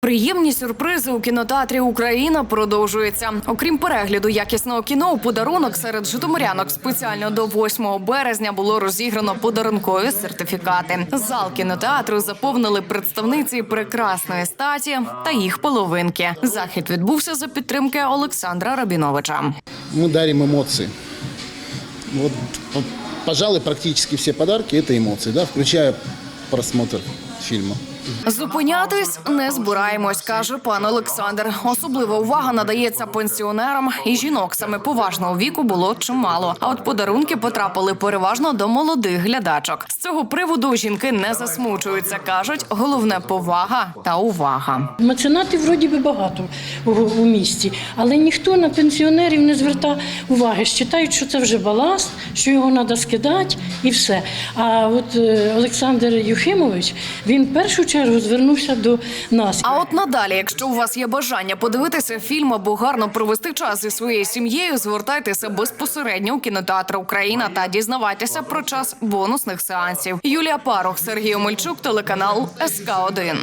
Приємні сюрпризи у кінотеатрі Україна продовжуються. Окрім перегляду якісного кіно, у подарунок серед житомирянок спеціально до 8 березня було розіграно подарункові сертифікати. Зал кінотеатру заповнили представниці прекрасної статі та їх половинки. Захід відбувся за підтримки Олександра Рабіновича. мы дарим эмоции. Вот, п- пожалуй, практически все подарки это эмоции, да, включая просмотр фильма. Зупинятись не збираємось, каже пан Олександр. Особлива увага надається пенсіонерам і жінок. Саме поважного віку було чимало. А от подарунки потрапили переважно до молодих глядачок. З цього приводу жінки не засмучуються. кажуть, головне повага та увага. Меценатів вроді би багато у, у місті, але ніхто на пенсіонерів не звертає уваги. Считають, що це вже баласт, що його треба скидати і все. А от е, Олександр Юхимович він першу чергу звернувся до нас. А от надалі, якщо у вас є бажання подивитися фільм або гарно провести час зі своєю сім'єю, звертайтеся безпосередньо у кінотеатр Україна та дізнавайтеся про час бонусних сеансів. Юлія Парух, Сергій Омельчук, телеканал СК 1